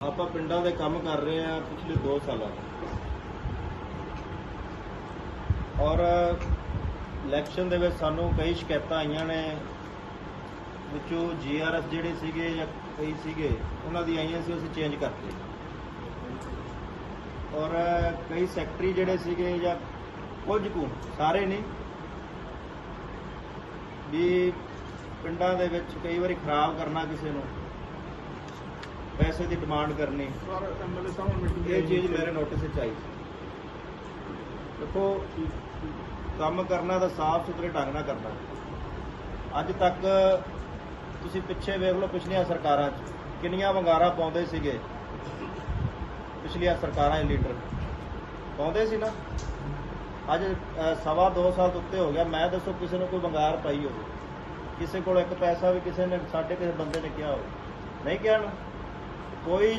ਆਪਾਂ ਪਿੰਡਾਂ ਦੇ ਕੰਮ ਕਰ ਰਹੇ ਆ ਪਿਛਲੇ 2 ਸਾਲਾਂ ਤੋਂ। ਔਰ ਇਲੈਕਸ਼ਨ ਦੇ ਵਿੱਚ ਸਾਨੂੰ ਕਈ ਸ਼ਿਕਾਇਤਾਂ ਆਈਆਂ ਨੇ, ਵਿੱਚੋਂ ਜੀਆਰਐਸ ਜਿਹੜੇ ਸੀਗੇ ਜਾਂ ਕਈ ਸੀਗੇ, ਉਹਨਾਂ ਦੀ ਆਈਆਂ ਸੀ, ਅਸੀਂ ਚੇਂਜ ਕਰਤੇ। ਔਰ ਕਈ ਸੈਕਟਰੀ ਜਿਹੜੇ ਸੀਗੇ ਜਾਂ ਕੁਝ ਕੁ, ਸਾਰੇ ਨਹੀਂ। ਵੀ ਪਿੰਡਾਂ ਦੇ ਵਿੱਚ ਕਈ ਵਾਰੀ ਖਰਾਬ ਕਰਨਾ ਕਿਸੇ ਨੂੰ। ਪੈਸੇ ਦੀ ਡਿਮਾਂਡ ਕਰਨੀ। ਸਰ ਐਮਐਲਏ ਸਾਹਿਬ ਮੀਟਿੰਗ ਇਹ ਚੀਜ਼ ਮੇਰੇ ਨੋਟਿਸ ਵਿੱਚ ਆਈ। ਸੀ ਦੇਖੋ ਕੰਮ ਕਰਨਾ ਤਾਂ ਸਾਫ਼ ਸੁਥਰੇ ਢੰਗ ਨਾਲ ਕਰਨਾ। ਅੱਜ ਤੱਕ ਤੁਸੀਂ ਪਿੱਛੇ ਵੇਖ ਲਓ ਪਿਛਲੀਆਂ ਸਰਕਾਰਾਂ 'ਚ ਕਿੰਨੀਆਂ ਵੰਗਾਰਾਂ ਪਾਉਂਦੇ ਸੀਗੇ। ਪਿਛਲੀਆਂ ਸਰਕਾਰਾਂ ਦੇ ਲੀਡਰ ਪਾਉਂਦੇ ਸੀ ਨਾ। ਅੱਜ ਸਵਾ ਦੋ ਸਾਲ ਤੋਂ ਉੱਤੇ ਹੋ ਗਿਆ। ਮੈਂ ਦੱਸੋ ਕਿਸੇ ਨੂੰ ਕੋਈ ਵੰਗਾਰ ਪਾਈ ਹੋਵੇ। ਕਿਸੇ ਕੋਲ ਇੱਕ ਪੈਸਾ ਵੀ ਕਿਸੇ ਨੇ ਸਾਡੇ ਕਿਸੇ ਬੰਦੇ ਨੇ ਕਿਹਾ ਹੋਵੇ। ਨਹੀਂ ਕਿਹਾ ਨਾ। ਕੋਈ